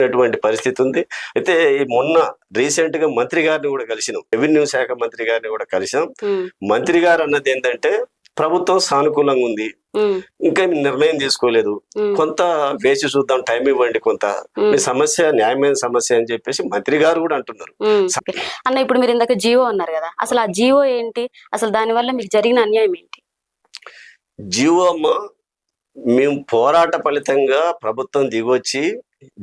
అటువంటి పరిస్థితి ఉంది. అయితే ఈ మొన్న రీసెంట్గా మంత్రి గారిని కూడా కలిసినాం. రెవెన్యూ శాఖ మంత్రి గారిని కూడా కలిసాం ఉమ్, మంత్రి గారు అన్నది ఏంటంటే ప్రభుత్వం సానుకూలంగా ఉంది. ఇంకా నిర్ణయం తీసుకోలేదు. కొంత వేచి చూద్దాం టైం ఇవ్వండి కొంత. మీ సమస్య న్యాయమైన సమస్య అని చెప్పేసి మంత్రి గారు కూడా అంటున్నారు. అన్న ఇప్పుడు మీరు ఇందాక జియో అన్నారు కదా అసలు ఆ జియో ఏంటి? అసలు దాని వల్ల మీకు జరిగిన అన్యాయం ఏంటి? జీవో అమ్మ మేము పోరాట ఫలితంగా ప్రభుత్వం దిగొచ్చి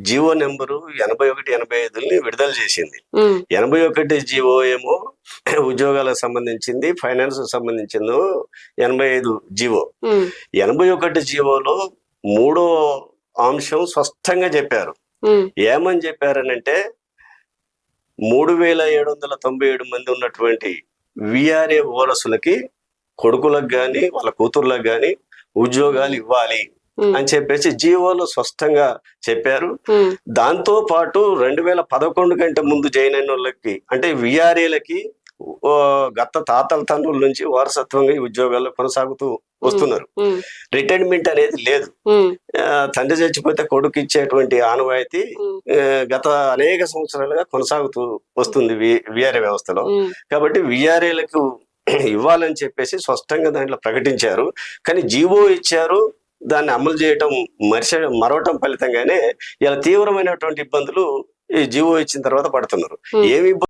జీవో నెంబరు ఎనభై ఒకటి ఎనభై ఐదుని విడుదల చేసింది. ఎనభై ఒకటి జీవో ఏమో ఉద్యోగాలకు సంబంధించింది ఫైనాన్స్ సంబంధించింది ఎనభై ఐదు జీవో ఎనభై ఒకటి జీవోలో మూడో అంశం స్పష్టంగా చెప్పారు. ఏమని చెప్పారనంటే మూడు వేల ఏడు వందల తొంభై ఏడు మంది ఉన్నటువంటి విఆర్ఏ ఓరసులకి కొడుకులకు కానీ వాళ్ళ కూతుర్లకు కానీ ఉద్యోగాలు ఇవ్వాలి. అని చెప్పేసి జీవోలో స్పష్టంగా చెప్పారు. దాంతో పాటు రెండు వేల పదకొండు కంటే ముందు అయిన వాళ్ళకి అంటే విఆర్ఏలకి గత తాతల తండ్రుల నుంచి వారసత్వంగా ఈ ఉద్యోగాల్లో కొనసాగుతూ వస్తున్నారు. రిటైర్మెంట్ అనేది లేదు. తండ్రి చచ్చిపోతే కొడుకు ఇచ్చేటువంటి ఆనవాయితీ గత అనేక సంవత్సరాలుగా కొనసాగుతూ వస్తుంది విఆర్ఏ వ్యవస్థలో. కాబట్టి విఆర్ఏలకు ఇవ్వాలని చెప్పేసి స్పష్టంగా దాంట్లో ప్రకటించారు. కానీ జీవో ఇచ్చారు. దాన్ని అమలు చేయటం మరిచ మరవటం ఫలితంగానే ఇలా తీవ్రమైనటువంటి ఇబ్బందులు ఈ జీవో ఇచ్చిన తర్వాత పడుతున్నారు. ఏమి